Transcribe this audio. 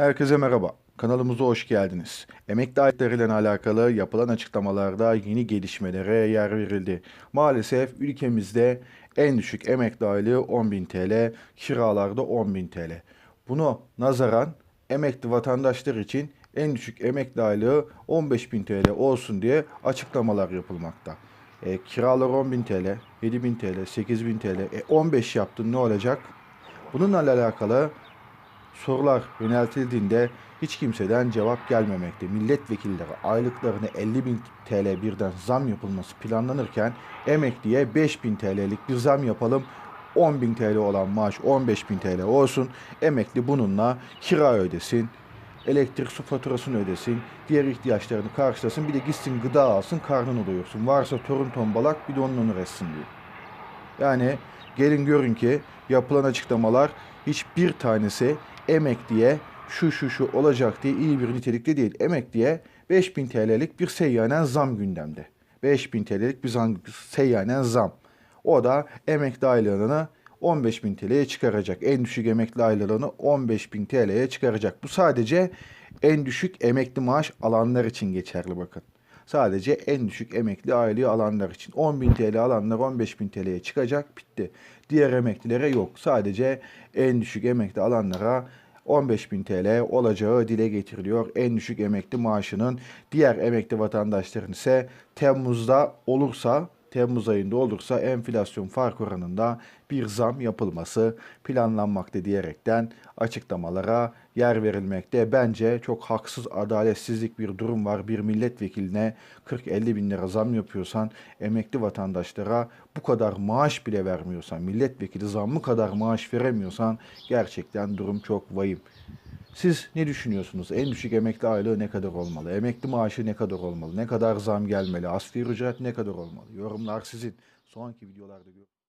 Herkese merhaba. Kanalımıza hoş geldiniz. Emekli aitleriyle alakalı yapılan açıklamalarda yeni gelişmelere yer verildi. Maalesef ülkemizde en düşük emekli aylığı 10.000 TL, kiralarda 10.000 TL. Bunu nazaran emekli vatandaşlar için en düşük emekli aylığı 15.000 TL olsun diye açıklamalar yapılmakta. E, kiralar 10.000 TL, 7.000 TL, 8.000 TL, e, 15 yaptın ne olacak? Bununla alakalı sorular yöneltildiğinde hiç kimseden cevap gelmemekte. Milletvekilleri aylıklarını 50 bin TL birden zam yapılması planlanırken emekliye 5 bin TL'lik bir zam yapalım. 10 bin TL olan maaş 15 bin TL olsun. Emekli bununla kira ödesin. Elektrik su faturasını ödesin. Diğer ihtiyaçlarını karşılasın. Bir de gitsin gıda alsın karnını doyursun. Varsa torun tombalak bir de onun etsin diyor. Yani gelin görün ki yapılan açıklamalar hiçbir tanesi emekliye şu şu şu olacak diye iyi bir nitelikte değil. Emekliye 5000 TL'lik bir seyyanen zam gündemde. 5000 TL'lik bir zam, seyyanen zam. O da emekli aylığını 15.000 TL'ye çıkaracak. En düşük emekli aylığını 15.000 TL'ye çıkaracak. Bu sadece en düşük emekli maaş alanlar için geçerli bakın. Sadece en düşük emekli aylığı alanlar için. 10.000 TL alanlar 15.000 TL'ye çıkacak bitti. Diğer emeklilere yok. Sadece en düşük emekli alanlara 15.000 TL olacağı dile getiriliyor. En düşük emekli maaşının diğer emekli vatandaşların ise Temmuz'da olursa Temmuz ayında olursa enflasyon fark oranında bir zam yapılması planlanmakta diyerekten açıklamalara yer verilmekte. Bence çok haksız, adaletsizlik bir durum var. Bir milletvekiline 40-50 bin lira zam yapıyorsan, emekli vatandaşlara bu kadar maaş bile vermiyorsan, milletvekili zammı kadar maaş veremiyorsan gerçekten durum çok vahim. Siz ne düşünüyorsunuz? En düşük emekli aylığı ne kadar olmalı? Emekli maaşı ne kadar olmalı? Ne kadar zam gelmeli? Asgari ücret ne kadar olmalı? Yorumlar sizin. Sonraki videolarda görüşürüz.